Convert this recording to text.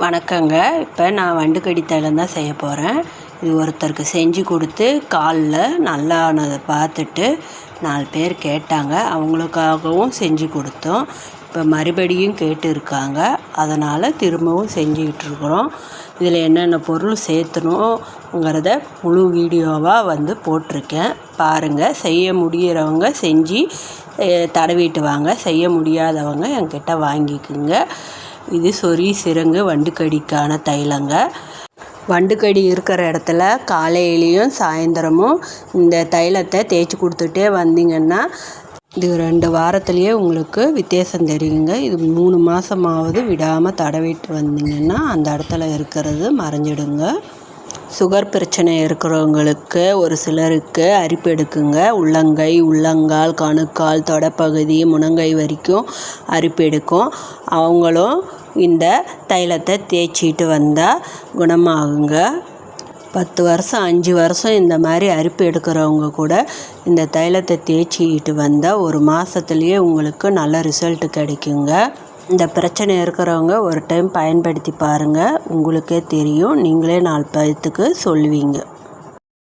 வணக்கங்க. இப்போ நான் வண்டுக்கடி தைலம் தான் செய்ய போகிறேன் இது ஒருத்தருக்கு செஞ்சு கொடுத்து காலில் நல்லா ஆனதை பார்த்துட்டு நாலு பேர் கேட்டாங்க. அவங்களுக்காகவும் செஞ்சு கொடுத்தோம். இப்போ மறுபடியும் கேட்டு இருக்காங்க. அதனால் திரும்பவும் செஞ்சுக்கிட்டுருக்குறோம் இதில் என்னென்ன பொருள் சேர்த்தணுங்கிறத முழு வீடியோவாக வந்து போட்டிருக்கேன். பாருங்கள் செய்ய முடிகிறவங்க செஞ்சு தடவிட்டு வாங்க. செய்ய முடியாதவங்க என்கிட்ட வாங்கிக்குங்க. இது சொறி சிறங்கு வண்டுக்கடிக்கான தைலங்க. வண்டுக்கடி இருக்கிற இடத்துல காலையிலையும் சாயந்தரமும் இந்த தைலத்தை தேய்ச்சி கொடுத்துட்டே வந்தீங்கன்னா இது ரெண்டு வாரத்துலேயே உங்களுக்கு வித்தியாசம் தெரியுங்க. இது மூணு மாதமாவது விடாமல் தடவிட்டு வந்தீங்கன்னா அந்த இடத்துல இருக்கிறது மறைஞ்சிடுங்க. சுகர் பிரச்சனை இருக்கிறவங்களுக்கு ஒரு சிலருக்கு அரிப்பு எடுக்குங்க. உள்ளங்கை உள்ளங்கால் கணுக்கால் தொடப்பகுதி முனங்கை வரைக்கும் அரிப்பு எடுக்கும். அவங்களும் இந்த தைலத்தை தேய்ச்சிட்டு வந்தால் குணமாகுங்க. பத்து வருஷம் அஞ்சு வருஷம் இந்த மாதிரி அரிப்பு எடுக்கிறவங்க கூட இந்த தைலத்தை தேய்ச்சிக்கிட்டு வந்தால் ஒரு மாதத்துலேயே உங்களுக்கு நல்ல ரிசல்ட் கிடைக்குங்க. இந்த பிரச்சனை இருக்கிறவங்க ஒரு டைம் பயன்படுத்தி பாருங்கள் உங்களுக்கே தெரியும். நீங்களே நாலு பேர்த்துக்கு சொல்லுவீங்க.